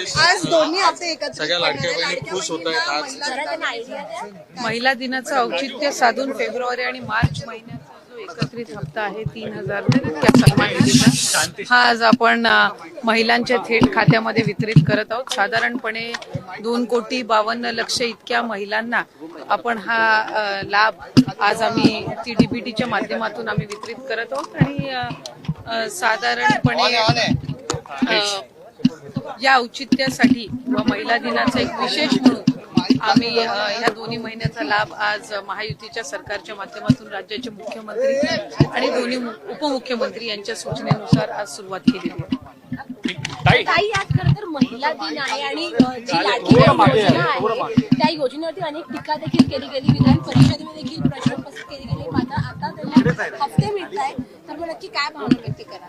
आज दोन्ही हप्ते एकत्र सगळ्या लाडक्या बहिणी खुश होत आहेत. आज महिला दिनाचं औचित्य. साधून फेब्रुवारी आणि मार्च महिन्याचा जो एकत्रित हप्ता आहे तीन हजार त्या सन्मान निधीचा हा आज आपण अ, महिलांच्या थेट खात्यामध्ये वितरित करत आहोत. साधारणपणे दोन कोटी बावन्न लक्ष इतक्या महिलांना आपण हा अ, लाभ आज आम्ही टी डी पी टीच्या माध्यमातून आम्ही वितरित करत आहोत. आणि अ, अ, साधारणपणे अ, या औचित्यासाठी व महिला दिनाचा एक विशेष म्हणून आम्ही ह्या दोन्ही महिन्याचा लाभ आज महायुतीच्या सरकारच्या माध्यमातून राज्याचे मुख्यमंत्री आणि दोन्ही उपमुख्यमंत्री यांच्या सूचनेनुसार आज सुरुवात आहे. ताई. आज खरं तर महिला दिन आहे आणि जी लाडकी बहीण योजना आहे. त्या योजनेवरती अनेक टीका देखील केली गेली. विधान परिषदेमध्ये देखील प्रश्न उपस्थित केले गेले. आता आता त्यांना हफ्ते मिळत आहे तर मग नक्की काय भावना व्यक्त करा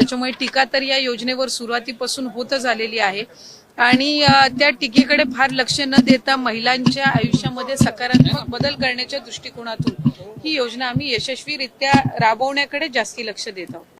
त्याच्यामुळे टीका तर या योजनेवर सुरुवातीपासून होतच आलेली आहे. आणि त्या टीकेकडे फार लक्ष न देता महिलांच्या आयुष्यामध्ये सकारात्मक बदल करण्याच्या दृष्टिकोनातून ही योजना आम्ही यशस्वीरित्या राबवण्याकडे जास्ती लक्ष देत आहोत.